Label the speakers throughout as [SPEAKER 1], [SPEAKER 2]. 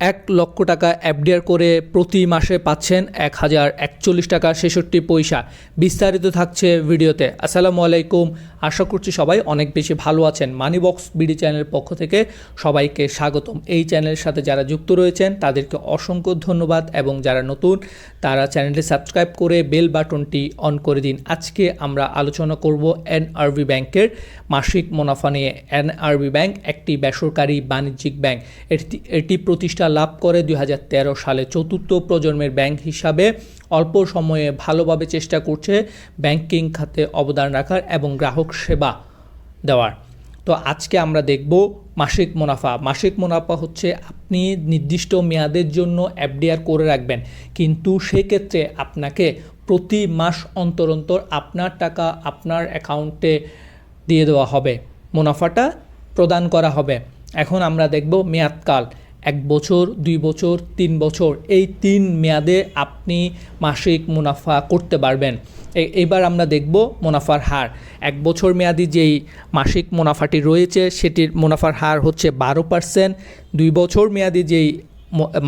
[SPEAKER 1] এক লক্ষ টাকা এফডিআর করে প্রতি মাসে পাচ্ছেন এক হাজার একচল্লিশ টাকা ছেষট্টি পয়সা। বিস্তারিত থাকছে ভিডিওতে। আসসালামু আলাইকুম। আশা করছি সবাই অনেক বেশি ভালো আছেন। মানিবক্স বিডি চ্যানেলের পক্ষ থেকে সবাইকে স্বাগতম। এই চ্যানেলের সাথে যারা যুক্ত রয়েছেন, তাদেরকে অসংখ্য ধন্যবাদ এবং যারা নতুন, তারা চ্যানেলটি সাবস্ক্রাইব করে বেল বাটনটি অন করে দিন। আজকে আমরা আলোচনা করব এনআরবি ব্যাংকের মাসিক মুনাফা নিয়ে। এনআরবি ব্যাংক একটি বেসরকারি বাণিজ্যিক ব্যাংক। এটি এটি প্রতিষ্ঠা লাভ করে দুই হাজার তেরো সালে চতুর্থ প্রজন্মের ব্যাংক হিসাবে অল্প সময়ে ভালোভাবে চেষ্টা করছে ব্যাংকিং খাতে অবদান রাখার এবং গ্রাহক সেবা দেওয়ার। তো আজকে আমরা দেখব মাসিক মুনাফা। মাসিক মুনাফা হচ্ছে আপনি নির্দিষ্ট মেয়াদের জন্য এফডিআর করে রাখবেন। কিন্তু সেক্ষেত্রে আপনাকে প্রতি মাস অন্তর অন্তর আপনার টাকা আপনার অ্যাকাউন্টে দিয়ে দেওয়া হবে। মুনাফাটা প্রদান করা হবে। এখন আমরা দেখব মেয়াদকাল। এক বছর, দুই বছর, তিন বছর, এই তিন মেয়াদে আপনি মাসিক মুনাফা করতে পারবেন। এবার আমরা দেখব মুনাফার হার। এক বছর মেয়াদি যেই মাসিক মুনাফাটি রয়েছে, সেটির মুনাফার হার হচ্ছে বারো পার্সেন্ট। দুই বছর মেয়াদি যেই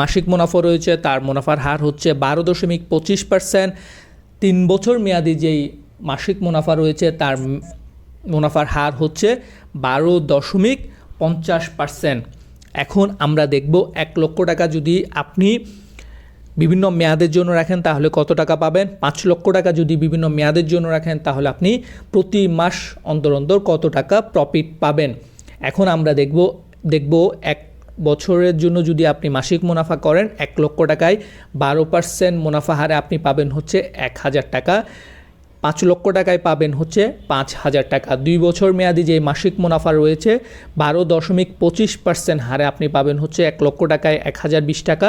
[SPEAKER 1] মাসিক মুনাফা রয়েছে, তার মুনাফার হার হচ্ছে বারো দশমিক পঁচিশ পার্সেন্ট। তিন বছর মেয়াদি যেই মাসিক মুনাফা রয়েছে, তার মুনাফার হার হচ্ছে বারো দশমিক পঞ্চাশ পার্সেন্ট। এখন আমরা দেখব এক লক্ষ টাকা যদি আপনি বিভিন্ন মেয়াদের জন্য রাখেন, তাহলে কত টাকা পাবেন? পাঁচ লক্ষ টাকা যদি বিভিন্ন মেয়াদের জন্য রাখেন, তাহলে আপনি প্রতি মাস অন্তর অন্তর কত টাকা প্রফিট পাবেন? এখন আমরা দেখব দেখব এক বছরের জন্য যদি আপনি মাসিক মুনাফা করেন, এক লক্ষ টাকায় বারো পার্সেন্ট মুনাফা হারে আপনি পাবেন হচ্ছে এক হাজার টাকা। পাঁচ লক্ষ টাকায় পাবেন হচ্ছে পাঁচ হাজার টাকা। দুই বছর মেয়াদি যে মাসিক মুনাফা রয়েছে, বারো দশমিক পঁচিশ পার্সেন্ট হারে আপনি পাবেন হচ্ছে এক লক্ষ টাকায় এক হাজার বিশ টাকা,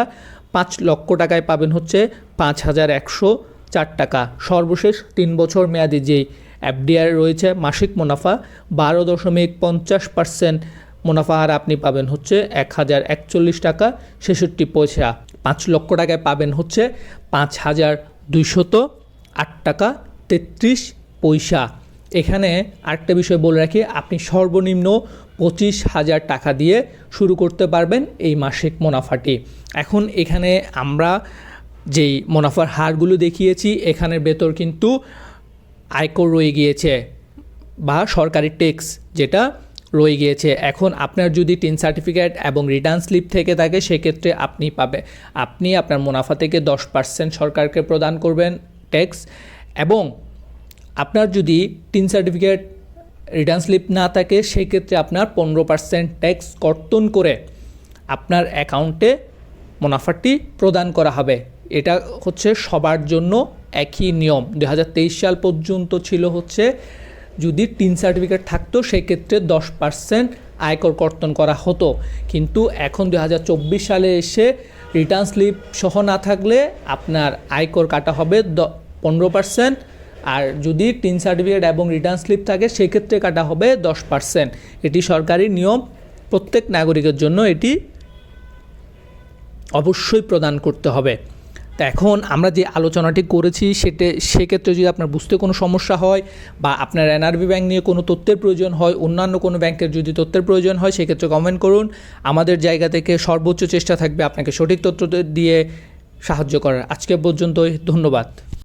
[SPEAKER 1] পাঁচ লক্ষ টাকায় পাবেন হচ্ছে পাঁচ হাজার একশো চার টাকা। সর্বশেষ তিন বছর মেয়াদি যেই এফডিআর রয়েছে মাসিক মুনাফা, বারো দশমিক পঞ্চাশ পার্সেন্ট মুনাফা হার আপনি পাবেন হচ্ছে এক হাজার একচল্লিশ টাকা ছেষট্টি পয়সা। পাঁচ লক্ষ টাকায় পাবেন হচ্ছে পাঁচ হাজার দুইশত আট টাকা তেত্রিশ পয়সা। এখানে আরেকটা বিষয় বলে রাখি, আপনি সর্বনিম্ন পঁচিশ হাজার টাকা দিয়ে শুরু করতে পারবেন এই মাসিক মুনাফাটি। এখন এখানে আমরা যেই মুনাফার হারগুলো দেখিয়েছি, এখানের ভেতর কিন্তু আয়কর রয়ে গিয়েছে বা সরকারি ট্যাক্স যেটা রয়ে গিয়েছে। এখন আপনার যদি টিন সার্টিফিকেট এবং রিটার্ন স্লিপ থেকে থাকে, সেক্ষেত্রে আপনি পাবে, আপনি আপনার মুনাফা থেকে দশ পার্সেন্ট সরকারকে প্রদান করবেন ট্যাক্স। এবং আপনার যদি টিন সার্টিফিকেট রিটার্ন স্লিপ না থাকে, সেক্ষেত্রে আপনার পনেরো পার্সেন্ট ট্যাক্স কর্তন করে আপনার অ্যাকাউন্টে মুনাফাটি প্রদান করা হবে। এটা হচ্ছে সবার জন্য একই নিয়ম। দু হাজার তেইশ সাল পর্যন্ত ছিল হচ্ছে, যদি টিন সার্টিফিকেট থাকতো, সেক্ষেত্রে দশ পার্সেন্ট আয়কর কর্তন করা হতো। কিন্তু এখন দু হাজার চব্বিশ সালে এসে রিটার্ন স্লিপ সহ না থাকলে আপনার আয়কর কাটা হবে পনেরো পার্সেন্ট আর যদি টিন সার্টিফিকেট এবং রিটার্ন স্লিপ থাকে, সেক্ষেত্রে কাটা হবে দশ পার্সেন্ট এটি সরকারি নিয়ম, প্রত্যেক নাগরিকের জন্য এটি অবশ্যই প্রদান করতে হবে। তা এখন আমরা যে আলোচনাটি করেছি, সেটা, সেক্ষেত্রে যদি আপনার বুঝতে কোনো সমস্যা হয় বা আপনার এনআরবি ব্যাংক নিয়ে কোনো তথ্যের প্রয়োজন হয়, অন্যান্য কোনো ব্যাংকের যদি তথ্যের প্রয়োজন হয়, সেক্ষেত্রে কমেন্ট করুন। আমাদের জায়গা থেকে সর্বোচ্চ চেষ্টা থাকবে আপনাকে সঠিক তথ্য দিয়ে সাহায্য করার। আজকে পর্যন্তই, ধন্যবাদ।